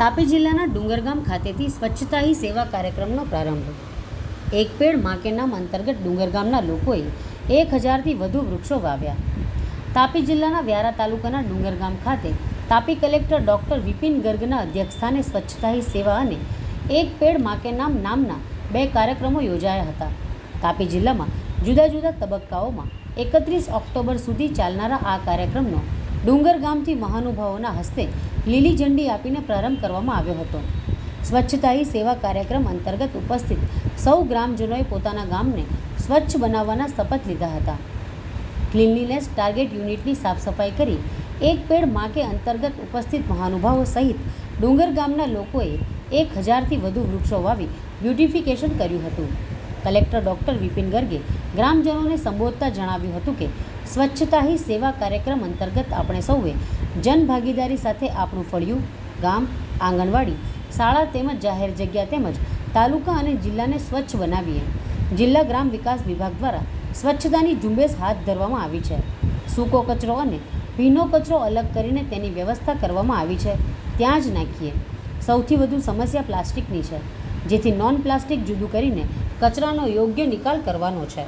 તાપી જિલ્લાના ડુંગરગામ ખાતેથી સ્વચ્છતા હી સેવા કાર્યક્રમનો પ્રારંભ. એક પેડમાં કે નામ અંતર્ગત ડુંગરગામના લોકોએ એક હજારથી વધુ વૃક્ષો વાવ્યા. તાપી જિલ્લાના વ્યારા તાલુકાના ડુંગરગામ ખાતે તાપી કલેક્ટર ડૉક્ટર વિપિન ગર્ગના અધ્યક્ષસ્થાને સ્વચ્છતા હી સેવા અને એક પેડમાં નામ નામના બે કાર્યક્રમો યોજાયા હતા. તાપી જિલ્લામાં જુદા જુદા તબક્કાઓમાં એકત્રીસ ઓક્ટોબર સુધી ચાલનારા આ કાર્યક્રમનો ડુંગર ગામથી મહાનુભાવોના હસ્તે લીલી ઝંડી આપીને પ્રારંભ કરવામાં આવ્યો હતો. સ્વચ્છતા હી સેવા કાર્યક્રમ અંતર્ગત ઉપસ્થિત સૌ ગ્રામજનોએ પોતાના ગામને સ્વચ્છ બનાવવાના શપથ લીધા હતા. ક્લિનલીનેસ ટાર્ગેટ યુનિટની સાફ સફાઈ કરી એક પેડ માકે અંતર્ગત ઉપસ્થિત મહાનુભાવો સહિત ડુંગર ગામના લોકોએ એક હજારથી વધુ વૃક્ષો વાવી બ્યુટિફિકેશન કર્યું હતું. કલેક્ટર ડૉક્ટર વિપિન ગર્ગે ગ્રામજનોને સંબોધતા જણાવ્યું હતું કે સ્વચ્છતા હી સેવા કાર્યક્રમ અંતર્ગત આપણે સૌએ જનભાગીદારી સાથે આપણું ફળિયું, ગામ, આંગણવાડી, શાળા તેમજ જાહેર જગ્યા તેમજ તાલુકા અને જિલ્લાને સ્વચ્છ બનાવીએ. જિલ્લા ગ્રામ વિકાસ વિભાગ દ્વારા સ્વચ્છતાની ઝુંબેશ હાથ ધરવામાં આવી છે. સૂકો કચરો અને ભીનો કચરો અલગ કરીને તેની વ્યવસ્થા કરવામાં આવી છે. ત્યાં જ નાખીએ. સૌથી વધુ સમસ્યા પ્લાસ્ટિકની છે. જેથી નોન પ્લાસ્ટિક જુદું કરીને કચરાનો યોગ્ય નિકાલ કરવાનો છે.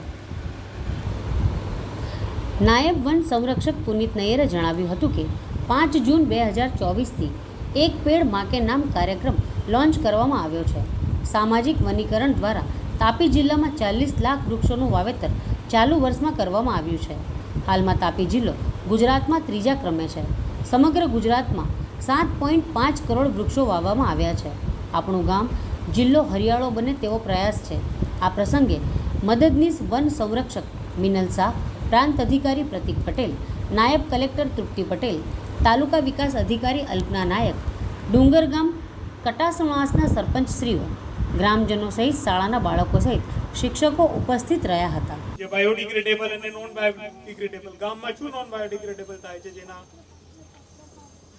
નાયબ વન સંરક્ષક પુનિત નૈયરે જણાવ્યું હતું કે, પાંચ જૂન બે હજાર ચોવીસથી એક પેડ માકે નામ કાર્યક્રમ લોન્ચ કરવામાં આવ્યો છે. સામાજિક વનીકરણ દ્વારા તાપી જિલ્લામાં ચાલીસ લાખ વૃક્ષોનું વાવેતર ચાલુ વર્ષમાં કરવામાં આવ્યું છે. હાલમાં તાપી જિલ્લો ગુજરાતમાં ત્રીજા ક્રમે છે. સમગ્ર ગુજરાતમાં સાત પોઈન્ટ પાંચ કરોડ વૃક્ષો વાવવામાં આવ્યા છે. આપણું ગામ જિલ્લો હરિયાળો બને તેવો પ્રયાસ છે. આ પ્રસંગે મદદનીશ વન સંરક્ષક મિનલ શાહ, પ્રાંત અધિકારી પ્રતિક પટેલ, નાયબ કલેક્ટર તૃપ્તિ પટેલ, તાલુકા વિકાસ અધિકારી અલ્પના નાયક ડુંગરગામ કટાસમાસના સરપંચશ્રીઓ, ગ્રામજનો સહિત શાળાના બાળકો સહિત શિક્ષકો ઉપસ્થિત રહ્યા હતા. જે બાયોડિગ્રેડેબલ અને નોન બાયોડિગ્રેડેબલ ગામમાં શું નોન બાયોડિગ્રેડેબલ થાય છે જેના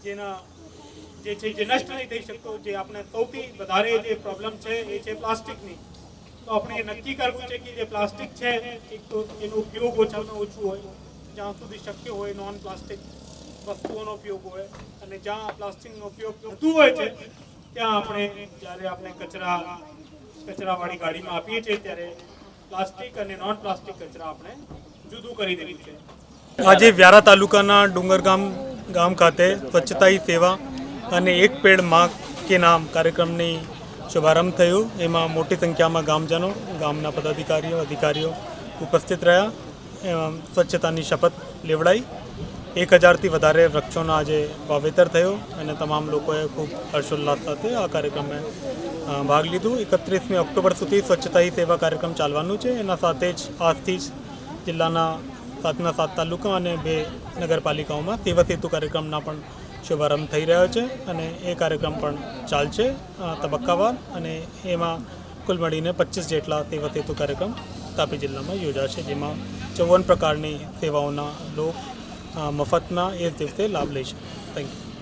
જેના જે છે, જે નષ્ટ નહીં થઈ શકતો, જે આપણે સૌથી વધારે જે પ્રોબ્લેમ છે, એ છે પ્લાસ્ટિકની. તો આપણે એ નક્કી કરવું છે કે જે પ્લાસ્ટિક છે, એક તો એનો ઉપયોગ ઓછામાં ઓછું હોય. જ્યાં સુધી શક્ય હોય નોન પ્લાસ્ટિક વસ્તુઓનો ઉપયોગ હોય. અને જ્યાં પ્લાસ્ટિકનો ઉપયોગ થતું હોય છે, ત્યાં આપણે જ્યારે આપણે કચરા, કચરાવાળી ગાડીમાં આપીએ છીએ, ત્યારે પ્લાસ્ટિક અને નોન પ્લાસ્ટિક કચરા આપણે જુદું કરી દેવું છે. આજે વ્યારા તાલુકાના ડુંગરગામ ગામ ખાતે સ્વચ્છતા સેવા અને એક પેડમાં કે નામ કાર્યક્રમની શુભારંભ થયો. એમાં મોટી સંખ્યામાં ગામજનો, ગામના પદાધિકારીઓ, અધિકારીઓ ઉપસ્થિત રહ્યા. એમાં સ્વચ્છતાની શપથ લેવડાઈ. એક હજારથી વધારે વૃક્ષોનો આજે વાવેતર થયો અને તમામ લોકોએ ખૂબ હર્ષોલ્લાસ સાથે આ કાર્યક્રમે ભાગ લીધો. એકત્રીસમી ઓક્ટોબર સુધી સ્વચ્છતા સેવા કાર્યક્રમ ચાલવાનું છે. એના સાથે જ આજથી જ જિલ્લાના સાતના સાત તાલુકા અને બે નગરપાલિકાઓમાં સેવા સેતુ કાર્યક્રમના પણ શુભારંભ થઈ રહ્યો છે અને એ કાર્યક્રમ પણ ચાલશે તબક્કાવાર. અને એમાં કુલ મળીને પચીસ જેટલા સેવા સેતુ કાર્યક્રમ તાપી જિલ્લામાં યોજાશે, જેમાં ચૌવન પ્રકારની સેવાઓના લોક મફતના એ દિવસે લાભ લઈ શકે થેન્ક યુ